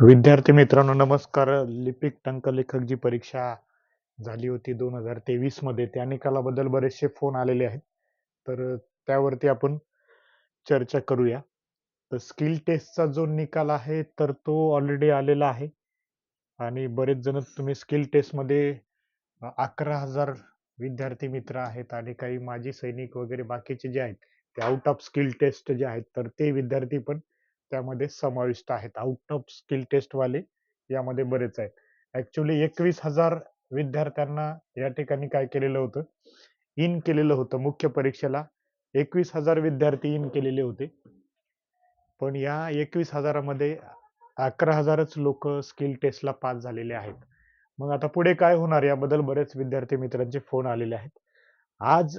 विद्यार्थी मित्रांनो नमस्कार. लिपिक टंकलेखक जी परीक्षा झाली होती दोन हजार तेवीसमध्ये त्या निकालाबद्दल बरेचसे फोन आलेले आहेत. तर त्यावरती आपण चर्चा करूया. तर स्किल टेस्टचा जो निकाल आहे तर तो ऑलरेडी आलेला आहे. आणि बरेच जण तुम्ही स्किल टेस्टमध्ये अकरा हजार विद्यार्थी मित्र आहेत आणि काही माजी सैनिक वगैरे बाकीचे जे आहेत ते आउट ऑफ स्किल टेस्ट जे आहेत तर ते विद्यार्थी पण त्यामध्ये समाविष्ट आहेत. आउट ऑफ स्किल टेस्ट वाले यामध्ये बरेच आहेत. ऍक्च्युली एकवीस हजार विद्यार्थ्यांना या ठिकाणी काय केलेलं होतं? इन केलेलं होतं. मुख्य परीक्षेला एकवीस हजार विद्यार्थी इन केलेले होते. पण या एकवीस हजारामध्ये अकरा हजारच लोक स्किल टेस्टला पास झालेले आहेत. मग आता पुढे काय होणार? याबद्दल बरेच विद्यार्थी मित्रांचे फोन आलेले आहेत. आज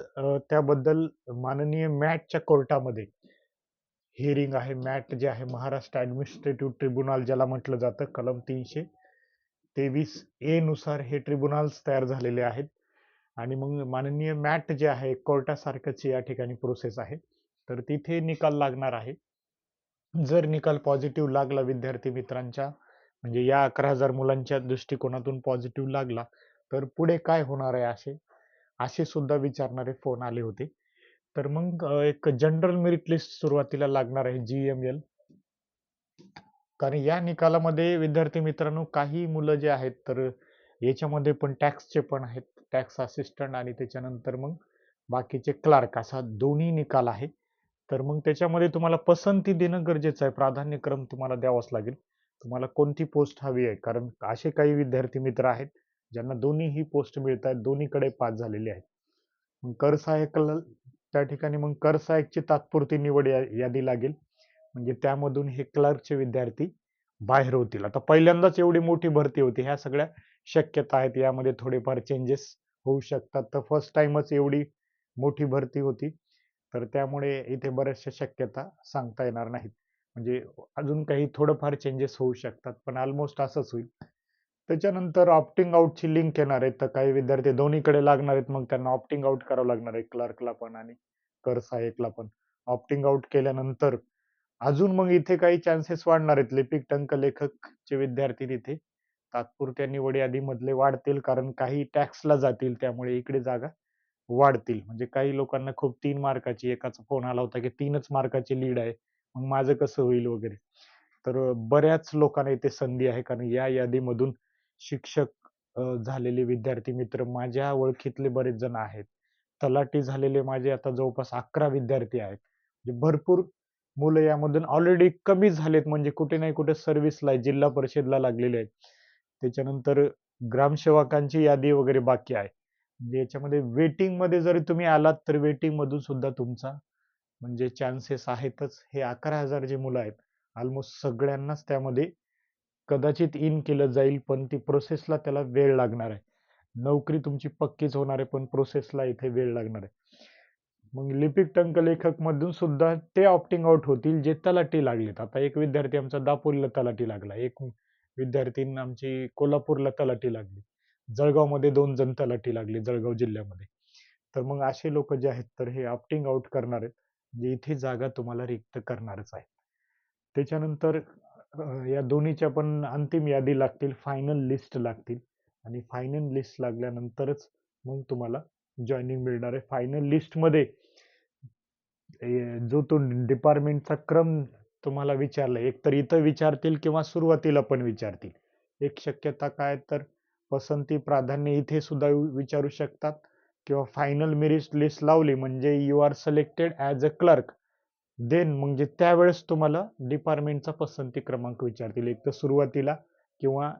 त्याबद्दल माननीय मॅटच्या कोर्टामध्ये हिअरिंग आहे मॅट जे आहे महाराष्ट्र ॲडमिनिस्ट्रेटिव्ह ट्रिब्युनल ज्याला म्हटलं जातं कलम तीनशे तेवीस एनुसार हे ट्रिब्युनल्स तयार झालेले आहेत. आणि मग माननीय मॅट जे आहे कोर्टासारखंच या ठिकाणी प्रोसेस आहे. तर तिथे निकाल लागणार आहे. जर निकाल पॉझिटिव्ह लागला विद्यार्थी मित्रांच्या म्हणजे या अकरा हजार मुलांच्या दृष्टिकोनातून पॉझिटिव्ह लागला तर पुढे काय होणार आहे असे असे सुद्धा विचारणारे फोन आले होते. तर मग एक जनरल मेरिट लिस्ट सुरुवातीला लागणार आहे जी एम एल. कारण या निकालामध्ये विद्यार्थी मित्रांनो काही मुलं जे आहेत तर याच्यामध्ये पण टॅक्सचे पण आहेत. टॅक्स असिस्टंट आणि त्याच्यानंतर मग बाकीचे क्लार्क असा दोन्ही निकाल आहे. तर मग त्याच्यामध्ये तुम्हाला पसंती देणं गरजेचं आहे. प्राधान्यक्रम तुम्हाला द्यावाच लागेल. तुम्हाला कोणती पोस्ट हवी आहे? कारण असे काही विद्यार्थी मित्र आहेत ज्यांना दोन्हीही पोस्ट मिळत आहेत दोन्हीकडे पास झालेले आहेत. मग कर सहाय्यकाला त्या ठिकाणी मग कर सहाय्यकची तात्पुरती निवड या- यादी लागेल. म्हणजे त्यामधून हे क्लर्कचे विद्यार्थी बाहेर होतील. आता पहिल्यांदाच एवढी मोठी भरती होती. ह्या सगळ्या शक्यता आहेत. यामध्ये थोडेफार चेंजेस होऊ शकतात. तर फर्स्ट टाइमच एवढी मोठी भरती होती. तर त्यामुळे इथे बऱ्याचशा शक्यता सांगता येणार नाहीत. म्हणजे अजून काही थोडंफार चेंजेस होऊ शकतात. पण ऑलमोस्ट असंच होईल. त्याच्यानंतर ऑप्टिंग आउटची लिंक येणार आहे तर काही विद्यार्थी दोन्हीकडे लागणार आहेत. मग त्यांना ऑप्टिंग आउट करावं लागणार आहे. क्लर्कला पण आणि कर सहाय्यकला पण. ऑप्टिंग आउट केल्यानंतर अजून मग इथे काही चान्सेस वाढणार आहेत. लिपिक टंक लेखकचे विद्यार्थी तिथे तात्पुरत्या निवडी यादीमधले वाढतील. कारण काही टॅक्सला जातील. त्यामुळे इकडे जागा वाढतील. म्हणजे काही लोकांना खूप तीन मार्काची एकाचा फोन आला होता की तीनच मार्काची लीड आहे. मग माझं कसं होईल वगैरे? तर बऱ्याच लोकांना इथे संधी आहे. कारण या यादीमधून शिक्षक झालेले विद्यार्थी मित्र माझ्या ओळखीतले बरेच जण आहेत. तलाठी झालेले माझे आता जवळपास अकरा विद्यार्थी आहेत. म्हणजे भरपूर मुलं यामधून ऑलरेडी कमी झालेत म्हणजे कुठे नाही कुठे सर्व्हिसला जिल्हा परिषदला लागलेले आहेत. त्याच्यानंतर ग्रामसेवकांची यादी वगैरे बाकी आहे. म्हणजे याच्यामध्ये वेटिंगमध्ये जरी तुम्ही आलात तर वेटिंग मधून सुद्धा तुमचा म्हणजे चान्सेस आहेतच. हे अकरा हजार जे मुलं आहेत ऑलमोस्ट सगळ्यांनाच त्यामध्ये कदाचित इन केलं जाईल पण ती प्रोसेसला त्याला वेळ लागणार आहे. नोकरी तुमची पक्कीच होणार आहे पण प्रोसेसला इथे वेळ लागणार आहे. मग लिपिक टंक लेखक मधून सुद्धा ते ऑप्टिंग आउट होतील जे तलाठी लागलेत. आता एक विद्यार्थी आमचा दापोलीला तलाठी लागला. एक विद्यार्थी आमची कोल्हापूरला तलाठी लागली. जळगावमध्ये दोन जण तलाठी लागले जळगाव जिल्ह्यामध्ये. तर मग असे लोक जे आहेत तर हे ऑप्टिंग आउट करणार आहेत जे इथे जागा तुम्हाला रिक्त करणारच आहे त्याच्यानंतर या दोन्हीच्या पण अंतिम यादी लागतील फायनल लिस्ट लागतील. आणि फायनल लिस्ट लागल्यानंतरच मग तुम्हाला जॉईनिंग मिळणार आहे. फायनल लिस्टमध्ये ए, जो तो डिपार्टमेंटचा क्रम तुम्हाला विचारला एक तर इथं विचारतील किंवा सुरुवातीला पण विचारतील. एक शक्यता काय तर पसंती प्राधान्य इथे सुद्धा विचारू शकतात. किंवा फायनल मेरिट लिस्ट लावली म्हणजे you are selected as a clerk then म्हणजे त्यावेळेस तुम्हाला डिपार्टमेंटचा पसंती क्रमांक विचारतील. एक तर सुरुवातीला किंवा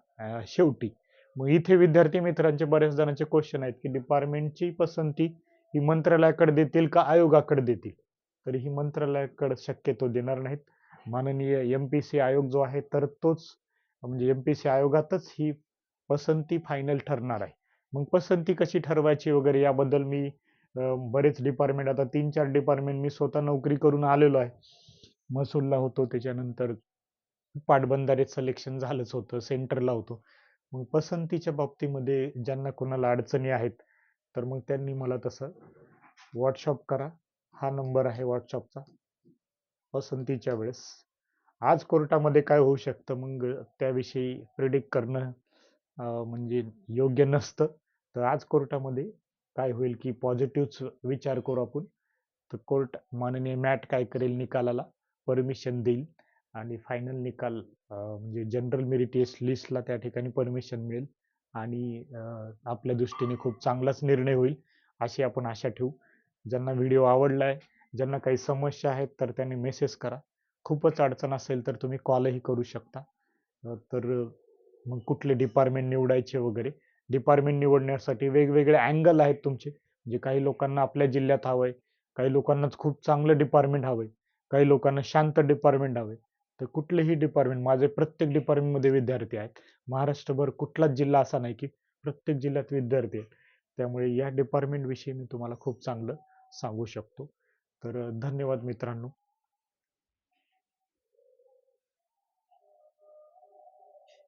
शेवटी. मग इथे विद्यार्थी मित्रांचे बऱ्याच जणांचे क्वेश्चन आहेत की डिपार्टमेंटची पसंती ही मंत्रालयाकडे देतील का आयोगाकडे देतील? तर ही मंत्रालयाकडे शक्यतो देणार नाहीत. माननीय एम पी सी आयोग जो आहे तर तोच म्हणजे एम पी सी आयोगातच ही पसंती फायनल ठरणार आहे. मग पसंती कशी ठरवायची वगैरे याबद्दल मी बरेच डिपार्टमेंट आता तीन चार डिपार्टमेंट मी स्वतः नोकरी करून आलेलो आहे. महसूलला होतो त्याच्यानंतर पाटबंधारेत सिलेक्शन झालंच होतं सेंटरला होतो. मग पसंतीच्या बाबतीमध्ये ज्यांना कोणाला अडचणी आहेत तर मग त्यांनी मला तसं व्हॉट्सअप करा. हा नंबर आहे व्हॉट्सअपचा पसंतीच्या वेळेस. आज कोर्टामध्ये काय होऊ शकतं? मग त्याविषयी प्रिडिक्ट करणं म्हणजे योग्य नसतं. तर आज कोर्टामध्ये काय होईल की पॉझिटिव्हच विचार करू आपण. तर कोर्ट माननीय मॅट काय करेल निकालाला परमिशन देईल आणि फायनल निकाल म्हणजे जनरल मेरिट लिस्टला त्या ठिकाणी परमिशन मिळेल आणि आपल्या दृष्टीने खूप चांगलाच निर्णय होईल अशी आपण आशा ठेवू. ज्यांना व्हिडिओ आवडला आहे ज्यांना काही समस्या आहेत तर त्यांनी मेसेज करा. खूपच अडचण असेल तर तुम्ही कॉलही करू शकता. तर मग कुठले डिपार्टमेंट निवडायचे वगैरे. डिपार्टमेंट निवडण्यासाठी वेगवेगळे अँगल आहेत तुमचे. म्हणजे काही लोकांना आपल्या जिल्ह्यात हवंय, काही लोकांनाच खूप चांगलं डिपार्टमेंट हवंय, काही लोकांना शांत डिपार्टमेंट हवंय. तर कुठलेही डिपार्टमेंट माझे प्रत्येक डिपार्टमेंटमध्ये विद्यार्थी आहेत. महाराष्ट्रभर कुठलाच जिल्हा असा नाही की प्रत्येक जिल्ह्यात विद्यार्थी आहेत. त्यामुळे या डिपार्टमेंटविषयी मी तुम्हाला खूप चांगलं सांगू शकतो. तर धन्यवाद मित्रांनो.